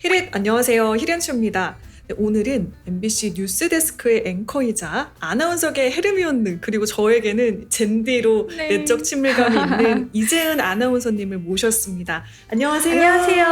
히릿 안녕하세요 히렌츠입니다. 네, 오늘은 MBC 뉴스데스크의 앵커이자 아나운서계 헤르미온느 그리고 저에게는 젠디로 네. 내적 친밀감이 있는 이재은 아나운서님을 모셨습니다. 안녕하세요. 안녕하세요.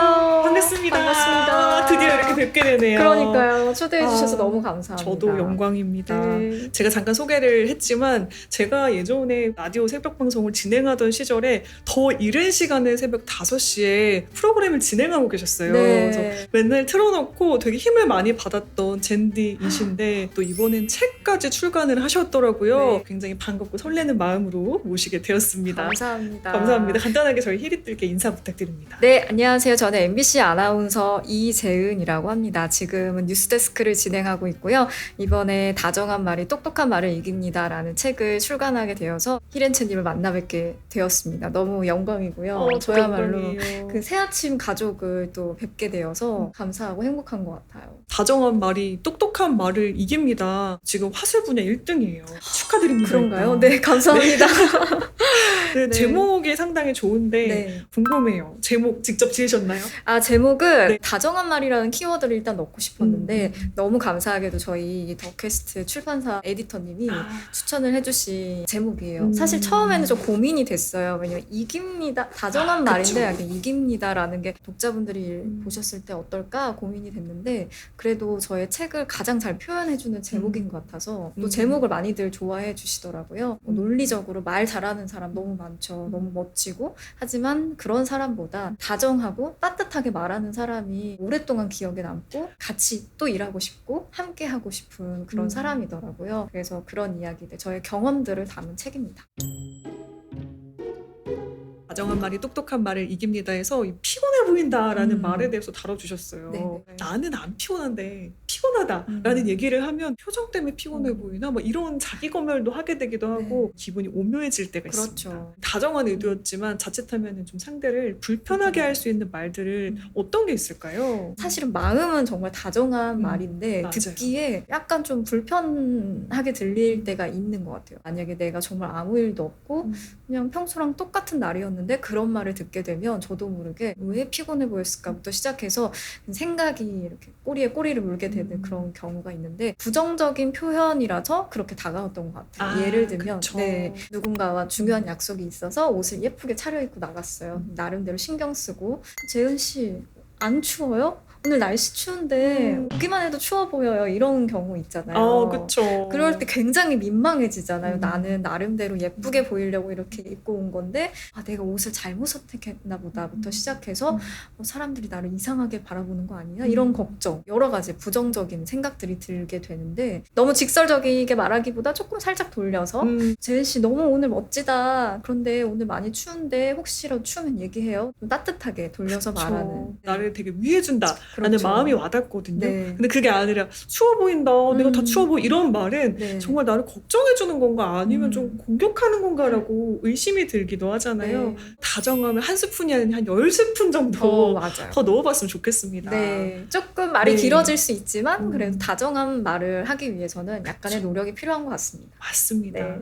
반갑습니다. 반갑습니다. 드디어 이렇게 뵙게 되네요. 그러니까요. 초대해 주셔서 아, 너무 감사합니다. 저도 영광입니다. 네. 제가 잠깐 소개를 했지만 제가 예전에 라디오 새벽 방송을 진행하던 시절에 더 이른 시간에 새벽 5시에 프로그램을 진행하고 계셨어요. 그래서 네. 맨날 틀어놓고 되게 힘을 많이 받 았던 젠디이신데 또 이번엔 책까지 출간을 하셨더라고요. 네. 굉장히 반갑고 설레는 마음으로 모시게 되었습니다. 감사합니다. 감사합니다. 간단하게 저희 히릿들께 인사 부탁드립니다. 네, 안녕하세요. 저는 MBC 아나운서 이재은이라고 합니다. 지금은 뉴스데스크를 진행하고 있고요. 이번에 다정한 말이 똑똑한 말을 이깁니다라는 책을 출간하게 되어서 히렌츠님을 만나 뵙게 되었습니다. 너무 영광이고요. 어, 저야말로. 그 새아침 가족을 또 뵙게 되어서 음. 감사하고 행복한 것 같아요. 다정 한 말이 똑똑한 말을 이깁니다. 지금 화술 분야 1등이에요. 축하드립니다. 그런가요? 일단. 네, 감사합니다. 네, 네. 제목이 상당히 좋은데 네. 궁금해요. 제목 직접 지으셨나요? 아 제목은 네. 다정한 말이라는 키워드를 일단 넣고 싶었는데 음. 너무 감사하게도 저희 더캐스트 출판사 에디터님이 아, 추천을 해주신 제목이에요. 음. 사실 처음에는 좀 고민이 됐어요. 왜냐면 이깁니다. 다정한 아, 말인데 이깁니다라는 게 독자분들이 음. 보셨을 때 어떨까 고민이 됐는데 그래도 저의 책을 가장 잘 표현해주는 제목인 것 같아서 또 음. 제목을 많이들 좋아해 주시더라고요. 뭐 음. 논리적으로 말 잘하는 사람 너무 많죠. 너무 멋지고 하지만 그런 사람보다 다정하고 따뜻하게 말하는 사람이 오랫동안 기억에 남고 같이 또 일하고 싶고 함께 하고 싶은 그런 음. 사람이더라고요. 그래서 그런 이야기들, 저의 경험들을 담은 책입니다. 다정한 말이 똑똑한 말을 이깁니다 해서 이 피곤해 보인다라는 음. 말에 대해서 다뤄주셨어요. 네, 네. 나는 안 피곤한데 피곤하다라는 음. 얘기를 하면 표정 때문에 피곤해 음. 보이나 뭐 이런 자기 검열도 하게 되기도 하고 기분이 오묘해질 때가 있습니다. 그렇죠. 다정한 의도였지만 자칫하면 좀 상대를 불편하게 할 수 있는 말들을 음. 어떤 게 있을까요? 사실은 마음은 정말 다정한 음, 말인데 맞아요. 듣기에 약간 좀 불편하게 들릴 때가 있는 것 같아요. 만약에 내가 정말 아무 일도 없고 음. 그냥 평소랑 똑같은 날이었는데 그런 말을 듣게 되면 저도 모르게 왜 피곤해 보였을까부터 시작해서 생각이 이렇게 꼬리에 꼬리를 물게 되는 음. 그런 경우가 있는데 부정적인 표현이라서 그렇게 다가왔던 것 같아요. 아, 예를 들면. 네, 누군가와 중요한 약속이 있어서 옷을 예쁘게 차려입고 나갔어요. 음. 나름대로 신경 쓰고 재은 씨 안 추워요? 오늘 날씨 추운데 음. 오기만 해도 추워 보여요. 이런 경우 있잖아요. 아, 그쵸. 그럴 때 굉장히 민망해지잖아요. 음. 나는 나름대로 예쁘게 보이려고 이렇게 입고 온 건데 아 내가 옷을 잘못 선택했나 보다부터 음. 시작해서 음. 어, 사람들이 나를 이상하게 바라보는 거 아니야? 음. 이런 걱정 여러 가지 부정적인 생각들이 들게 되는데 너무 직설적이게 말하기보다 조금 살짝 돌려서 음, 재은 씨 너무 오늘 멋지다. 그런데 오늘 많이 추운데 혹시라도 추우면 얘기해요. 좀 따뜻하게 돌려서 그쵸. 말하는. 나를 되게 위해준다. 라는 그렇죠. 마음이 와닿거든요. 네. 근데 그게 아니라 추워 보인다. 내가 다 음. 추워 보이 이런 말은 네. 정말 나를 걱정해 주는 건가 아니면 음. 좀 공격하는 건가라고 의심이 들기도 하잖아요. 네. 다정함을 한 스푼이 아닌 한 열 스푼 정도 어. 더 넣어봤으면 좋겠습니다. 네, 조금 말이 네. 길어질 수 있지만 음. 그래도 다정한 말을 하기 위해서는 약간의 노력이 필요한 것 같습니다. 맞습니다. 네.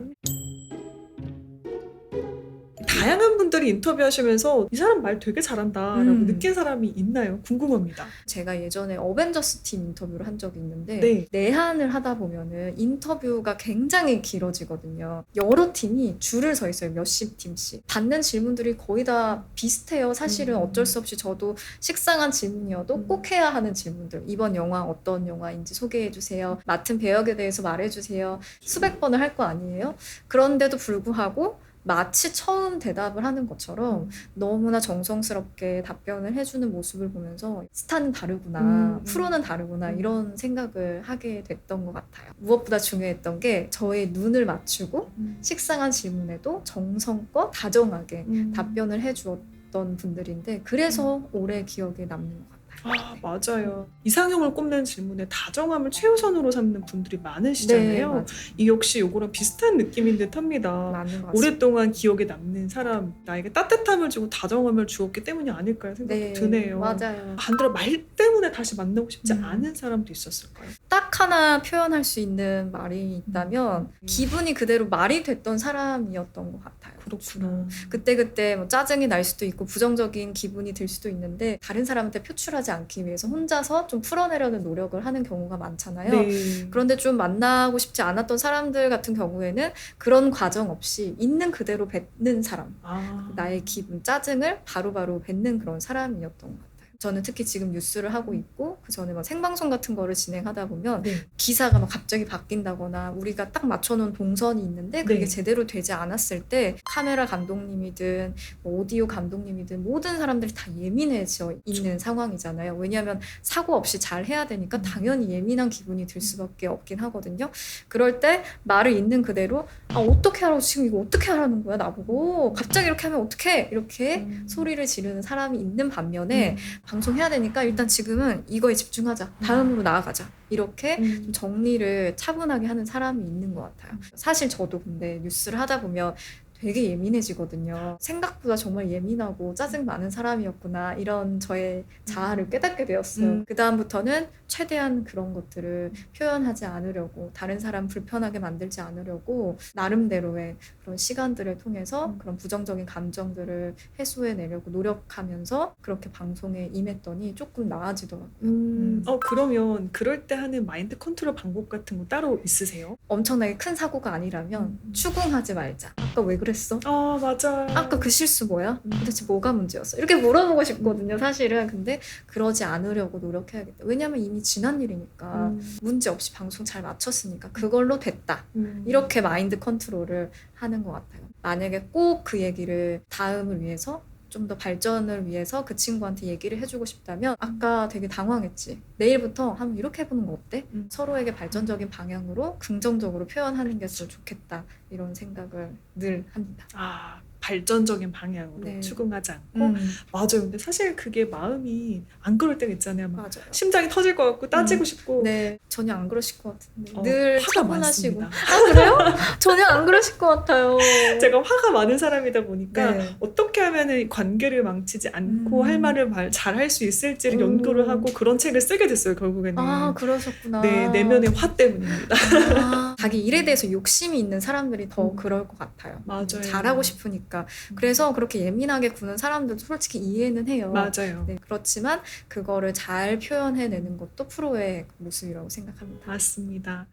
다양한 분들이 인터뷰하시면서 이 사람 말 되게 잘한다라고 음. 느낀 사람이 있나요? 궁금합니다. 제가 예전에 어벤져스 팀 인터뷰를 한 적이 있는데 네. 내한을 하다 보면은 인터뷰가 굉장히 길어지거든요. 여러 팀이 줄을 서 있어요. 몇십 팀씩. 받는 질문들이 거의 다 비슷해요. 사실은 음. 어쩔 수 없이 저도 식상한 질문이어도 음. 꼭 해야 하는 질문들. 이번 영화 어떤 영화인지 소개해 주세요. 맡은 배역에 대해서 말해 주세요. 수백 번을 할 거 아니에요? 그런데도 불구하고 마치 처음 대답을 하는 것처럼 음. 너무나 정성스럽게 답변을 해주는 모습을 보면서 스타는 다르구나, 음, 음. 프로는 다르구나 음. 이런 생각을 하게 됐던 것 같아요. 무엇보다 중요했던 게 저의 눈을 맞추고 식상한 질문에도 정성껏 다정하게 음. 답변을 해주었던 분들인데 그래서 오래 기억에 남는 것 같아요. 아, 맞아요. 이상형을 꼽는 질문에 다정함을 최우선으로 삼는 분들이 많으시잖아요. 네. 이 역시 요거랑 비슷한 느낌인 듯 합니다. 맞는 것 같습니다. 오랫동안 기억에 남는 사람, 나에게 따뜻함을 주고 다정함을 주었기 때문이 아닐까 생각이 네, 드네요. 맞아요. 반대로 말 때문에 다시 만나고 싶지 음. 않은 사람도 있었을까요? 딱 하나 표현할 수 있는 말이 있다면 음. 기분이 그대로 말이 됐던 사람이었던 것 같아요. 그렇구나. 그때 그때 뭐 짜증이 날 수도 있고 부정적인 기분이 들 수도 있는데 다른 사람한테 표출하지 하지 않기 위해서 혼자서 좀 풀어내려는 노력을 하는 경우가 많잖아요. 네. 그런데 좀 만나고 싶지 않았던 사람들 같은 경우에는 그런 과정 없이 있는 그대로 뱉는 사람, 아. 나의 기분, 짜증을 바로바로 뱉는 그런 사람이었던 것 같아요. 저는 특히 지금 뉴스를 하고 있고 그 전에 막 생방송 같은 거를 진행하다 보면 네. 기사가 막 갑자기 바뀐다거나 우리가 딱 맞춰놓은 동선이 있는데 그게 네. 제대로 되지 않았을 때 카메라 감독님이든 뭐 오디오 감독님이든 모든 사람들이 다 예민해져 있는 상황이잖아요. 왜냐하면 사고 없이 잘 해야 되니까 음. 당연히 예민한 기분이 들 수밖에 없긴 하거든요. 그럴 때 말을 있는 그대로 아 어떻게 하라고 지금 이거 어떻게 하라는 거야 나보고 갑자기 이렇게 하면 어떻게 이렇게 음. 소리를 지르는 사람이 있는 반면에 음. 방송해야 되니까 일단 지금은 이거에 집중하자. 다음으로 나아가자. 이렇게 음. 좀 정리를 차분하게 하는 사람이 있는 것 같아요. 사실 저도 근데 뉴스를 하다 보면 되게 예민해지거든요. 생각보다 정말 예민하고 짜증 많은 사람이었구나. 이런 저의 자아를 깨닫게 되었어요. 음. 그 다음부터는 최대한 그런 것들을 표현하지 않으려고, 다른 사람 불편하게 만들지 않으려고, 나름대로의 그런 시간들을 통해서 음. 그런 부정적인 감정들을 해소해내려고 노력하면서 그렇게 방송에 임했더니 조금 나아지더라고요. 음. 음. 어 그러면 그럴 때 하는 마인드 컨트롤 방법 같은 거 따로 있으세요? 엄청나게 큰 사고가 아니라면 음. 추궁하지 말자. 아까 왜 그 랬어? 아 맞아. 아까 그 실수 뭐야? 음. 도대체 뭐가 문제였어? 이렇게 물어보고 싶거든요, 사실은. 근데 그러지 않으려고 노력해야겠다. 왜냐면 이미 지난 일이니까 음. 문제 없이 방송 잘 마쳤으니까 그걸로 됐다. 음. 이렇게 마인드 컨트롤을 하는 것 같아요. 만약에 꼭 그 얘기를 다음을 위해서 좀 더 발전을 위해서 그 친구한테 얘기를 해주고 싶다면 아까 되게 당황했지. 내일부터 한번 이렇게 해보는 거 어때? 음. 서로에게 발전적인 방향으로 긍정적으로 표현하는 게 더 좋겠다. 이런 생각을 늘 합니다. 아 발전적인 방향으로 네. 추궁하지 않고 음, 맞아요. 근데 사실 그게 마음이 안 그럴 때가 있잖아요. 막 맞아요. 심장이 터질 것 같고 따지고 싶고 네, 전혀 안 그러실 것 같은데 어, 늘 화가 차분하시고. 많습니다. 아 그래요? 전혀 안 그러실 것 같아요. 제가 화가 많은 사람이다 보니까 네. 어떻게 하면 관계를 망치지 않고 음. 할 말을 잘 할 수 있을지를 음. 연구를 하고 그런 책을 쓰게 됐어요 결국에는. 아 그러셨구나. 네 내면의 화 때문입니다. 아, 자기 일에 대해서 욕심이 있는 사람들이 더 음. 그럴 것 같아요. 맞아요. 잘하고 싶으니까. 그래서 그렇게 예민하게 구는 사람들도 솔직히 이해는 해요. 맞아요. 네, 그렇지만 그거를 잘 표현해내는 것도 프로의 모습이라고 생각합니다. 맞습니다.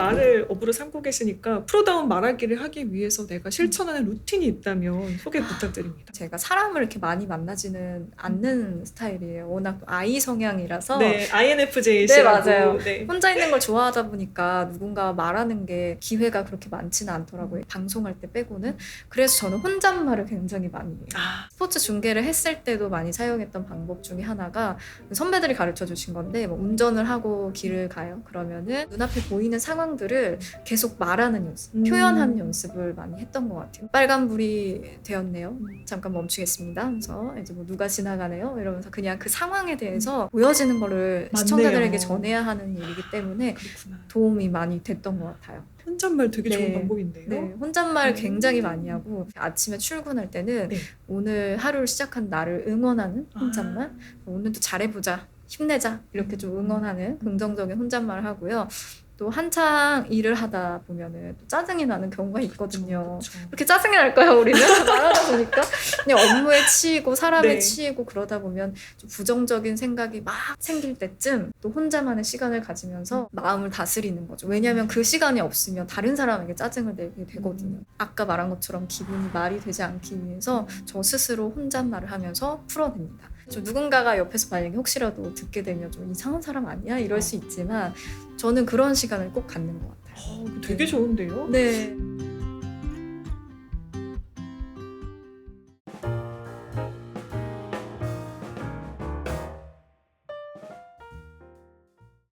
말을 업으로 삼고 계시니까 프로다운 말하기를 하기 위해서 내가 실천하는 루틴이 있다면 소개 부탁드립니다. 제가 사람을 이렇게 많이 만나지는 않는 스타일이에요. 워낙 아이 성향이라서 네, INFJ시라고. 네, 맞아요. 네. 혼자 있는 걸 좋아하다 보니까 누군가 말하는 게 기회가 그렇게 많지는 않더라고요. 방송할 때 빼고는. 그래서 저는 혼잣말을 굉장히 많이 해요. 아, 스포츠 중계를 했을 때도 많이 사용했던 방법 중에 하나가 선배들이 가르쳐 주신 건데 뭐 운전을 하고 길을 가요. 그러면은 눈앞에 보이는 상황 들을 계속 말하는 연습, 음. 표현하는 연습을 많이 했던 것 같아요. 빨간불이 되었네요. 음. 잠깐 멈추겠습니다. 하면서 이제 뭐 누가 지나가네요. 이러면서 그냥 그 상황에 대해서 보여지는 거를 맞네요. 시청자들에게 전해야 하는 일이기 때문에 그렇구나. 도움이 많이 됐던 것 같아요. 혼잣말 되게 좋은 네. 방법인데요. 네, 혼잣말 음. 굉장히 많이 하고 아침에 출근할 때는 네. 오늘 하루를 시작한 나를 응원하는 아. 혼잣말 오늘도 잘해보자 힘내자 이렇게 좀 응원하는 긍정적인 혼잣말을 하고요 또 한창 일을 하다 보면은 또 짜증이 나는 경우가 있거든요. 그렇게 짜증이 날까요 우리는? 말하다 보니까. 그냥 업무에 치이고 사람에 네. 치이고 그러다 보면 좀 부정적인 생각이 막 생길 때쯤 또 혼자만의 시간을 가지면서 마음을 다스리는 거죠. 왜냐하면 그 시간이 없으면 다른 사람에게 짜증을 내게 되거든요. 음. 아까 말한 것처럼 기분이 말이 되지 않기 위해서 저 스스로 혼잣말을 하면서 풀어냅니다 저 누군가가 옆에서 만약에 혹시라도 듣게 되면 좀 이상한 사람 아니야? 이럴 수 있지만 저는 그런 시간을 꼭 갖는 것 같아요. 어, 되게 좋은데요. 네